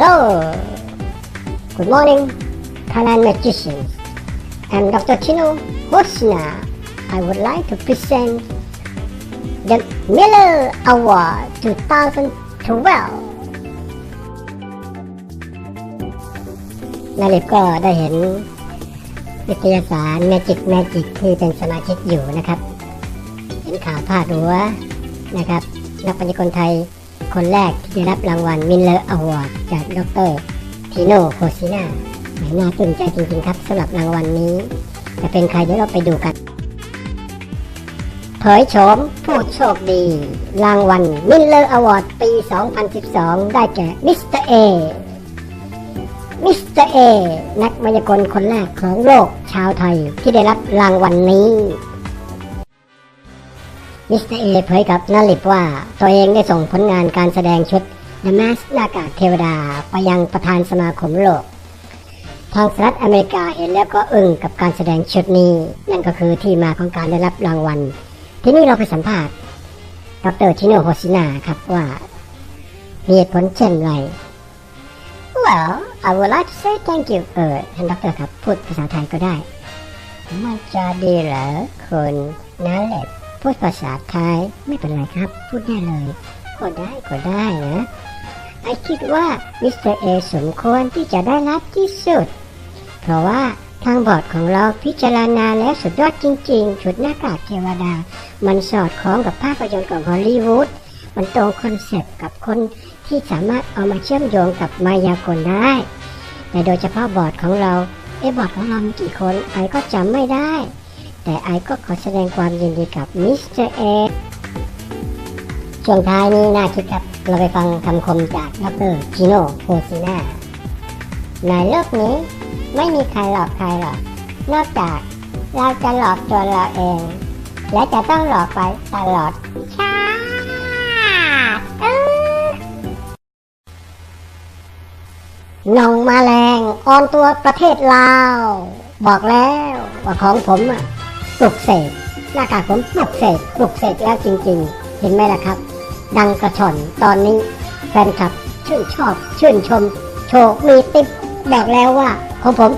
Hello. Good morning, Thailand magicians. I'm Dr. Tino Hosna. I would like to present the Miller Award 2012. นาลิบก็ได้เห็นวิทยาศาสาร Magic Magic ที่เป็นสมาชิกอยู่นะครับ เห็นข่าวพาดหัวนะครับ นักปัญญากลไทย คนแรกที่ได้รับรางวัลมินเลอร์อวอร์ดจากดรทีโนโคซิน่าหมน่าตื่นใจจริงๆครับสำหรับรางวัลนี้ จะเป็นใครเดี๋ยวเราไปดูกันเผยโฉมผู้โชคดี รางวัลมินเลอร์อวอร์ดปี 2012 ได้แก่มิสเตอร์เอมิสเตอร์เอนักมายากลคนแรกของโลกชาวไทยที่ได้รับรางวัลนนี้ มิสเตอร์เอเผยกับนาลิบว่า ตัวเองได้ส่งผลงานการแสดงชุด The Mask หน้ากากเทวดา ไปยังประธานสมาคมโลก ทางสหรัฐอเมริกาเห็นแล้วก็อึ้งกับการแสดงชุดนี้ นั่นก็คือที่มาของการได้รับรางวัล ที่นี่เราไปสัมภาษณ์ดรชิโนโฮชินาครับว่ามีเหตุผลเช่นไร Well I would like to say thank you เออท่านดรครับพูดภาษาไทยก็ได้ มันจะดีเหรอคุณนาเล็บ พูดภาษาไทยไม่เป็นไรครับ พูดได้เลยก็ได้ก็ได้นะไอคิดว่ามิสเตอร์เอสมควรที่จะได้รับที่สุด เพราะว่าทางบอร์ดของเราพิจารณาแล้วสุดยอดจริงๆ ชุดหน้ากากเทวดา มันสอดคล้องกับภาพยนตร์ของฮอลลีวูดมันตรงคอนเซปต์กับคนที่สามารถเอามาเชื่อมโยงกับมายากลได้แต่โดยเฉพาะบอร์ดของเราเอะบอร์ดของเรามีกี่คนไอก็จำไม่ได้ แต่ไอก็ขอแสดงความยินดีกับมิสเตอร์เอช่วงท้ายนี้น่าคิดครับ เราไปฟังคำคมจากดรจิโนโพซิน่าในโลกนี้ไม่มีใครหลอกใครหรอก นอกจากเราจะหลอกตัวเราเอง และจะต้องหลอกไปตลอดชาติน้องมาแรงออนตัวประเทศลาว บอกแล้วว่าของผมอะ ปลุกเสกหน้ากากผมปลุกเสกปลุกเสกแล้วจริง ๆ เห็นไหมล่ะครับ ดังกระชอนตอนนี้แฟนคลับชื่นชอบชื่นชม โชคมีติ๊บบอกแล้วว่าของผม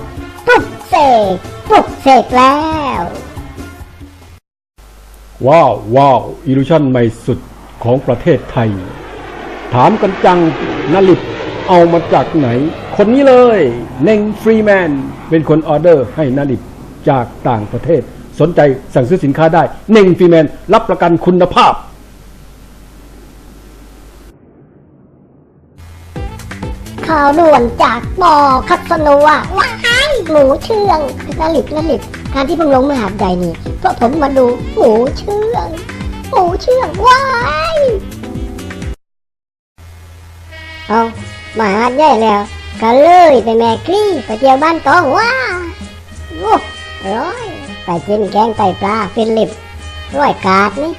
ปลุกเสกปลุกเสกแล้วว้าวว้าวอิลูชันใหม่สุดของประเทศไทย ถามกันจังนลิปเอามาจากไหน คนนี้เลย เน่งฟรีแมน เป็นคนออเดอร์ให้นลิปจากต่างประเทศ สนใจสั่งซื้อสินค้าได้เน่งฟีแมนรับประกันคุณภาพข่าวด่วนจากปอคัสโนวาว้ายหมูเชื่องนลิบนลิบการที่เพิ่งลงมหาดใหญ่นี่เพราะผมมาดูหมูเชื่อง หมูเชื่องว้ายเอามาหาดใหญ่แล้วก็เลยไปแม่กลี่ไปเที่ยวบ้านตองว้าโอ้ร้อย ไปกินแกงไตปลาฟิลิปร้อยกาดนี่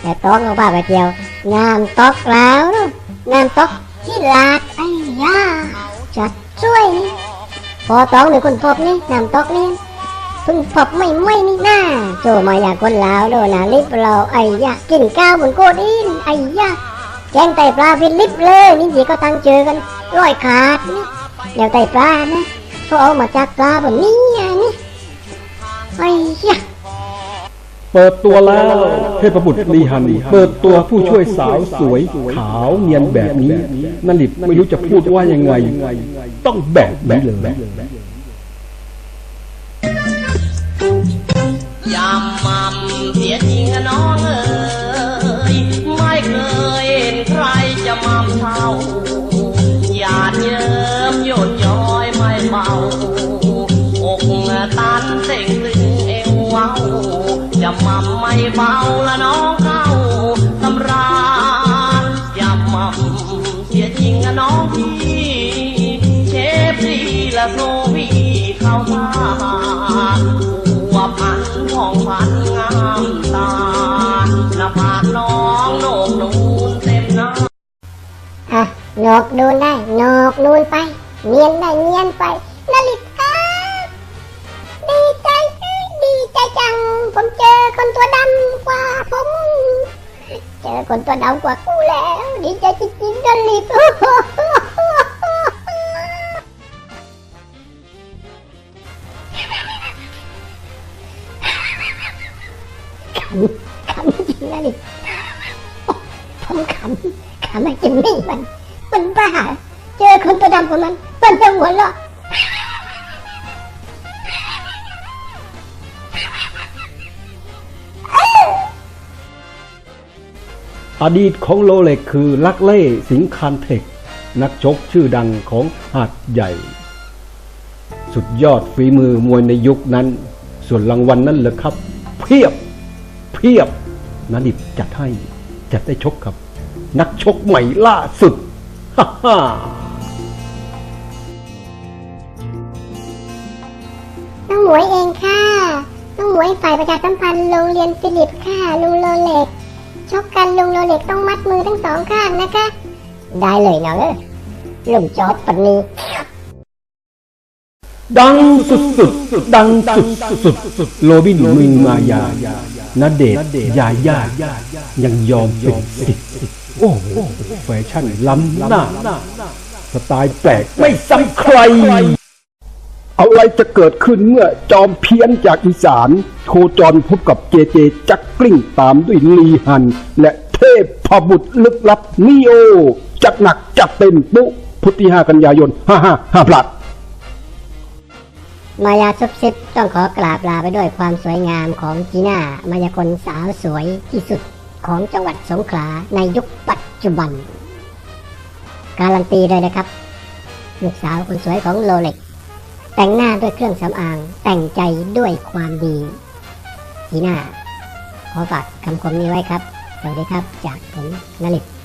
แต่ต้องเอาบ้าไปเที่ยวน้ำตกแล้วนอะน้ำตกที่ลาดไอ้ยาจัดช่วยนี่พอต้องหรือคนพบนี่น้ำตกนี่เพิ่งพบไม่ไม่นี่น่าโจมาอยากคนลาวโดนนาลิปเราไอ้ยากินข้าวบนโกดินไอ้ยาแกงไตปลาฟิลิปเลยนี่จีก็ตั้งเจอกันร้อยขาดนี่เดี๋ยวไตปลานะเขาเอามาจากปลาแบนนี้ ไอ้ย่าเปิดตัวแล้ว เทพบุตรลีฮัน เปิดตัวผู้ช่วยสาวสวย ขาวเนียนแบบนี้นลิบไม่รู้จะพูดว่ายังไง ต้องแบบนี้เลยำไม่เบาละน้องเข้าตำรายำม่ำเสียจริงอะน้องพี่เชฟดีละโซพี่เข้ามาหัวพันผ่องพันงามตาหน้าผากน้องโหนกนูนเต็มหน้าอะโหนกนูนได้โหนกนูนไปเนียนได้เนียนไป ผมเจอคนตัวดำกว่าผม เจอคนตัวดำกว่ากูแล้วดีใจจริงๆกันลิบขำขำจริงนะลีบผมขำขำไม่นจะไม่มัน มันบ้า เจอคนตัวดำกว่ามัน มันจะหัวเราะ อดีตของโรเล็กคือลักเล่สิงคานเทค นักชกชื่อดังของหาดใหญ่ สุดยอดฝีมือมวยในยุคนั้น ส่วนรางวัลนนั้นเหรอครับ เพียบ เพียบนาดิบจัดให้จัดได้ชกครับ นักชกใหม่ล่าสุดฮ่าฮ่าน้องหมวยเองค่ะ น้องหมวยฝ่ายประชาสัมพันธ์โรงเรียนฟิลิปค่ะลุงโรเล็ก ชกกันลุงโรเล็กต้องมัดมือทั้งสองข้างนะคะ ได้เลยน้องเอ้ยลุงจอบปันนี้ ดังสุดสุดๆดังสุดสุดๆโรบินมิงมายาณเดชน์ยาย่ายังยอมเป็นสิทธิ์โอ้โหแฟชั่นล้ำหน้า สไตล์แปลกไม่ซ้ำใคร อะไรจะเกิดขึ้นเมื่อจอมเพี้ยนจากอีสาน โคจรพบกับเจเจจักกลิ้งตามด้วยลีฮัน และเทพพบุตรลึกลับนิโอ จัดหนักจัดเต็มปุ๊พุทธิหากันยายนห้าห้าห้าพลัด มายาซุบซิบต้องขอกราบลาไปด้วยความสวยงามของจีน่ามายากลสาวสวยที่สุดของจังหวัดสงขลาในยุคปัจจุบัน การันตีเลยนะครับ ลูกสาวคนสวยของโรเล็ก แต่งหน้าด้วยเครื่องสำอาง แต่งใจด้วยความดีจีหน้าขอฝากคำคมนี้ไว้ครับ สวัสดีครับ จากผมนลิต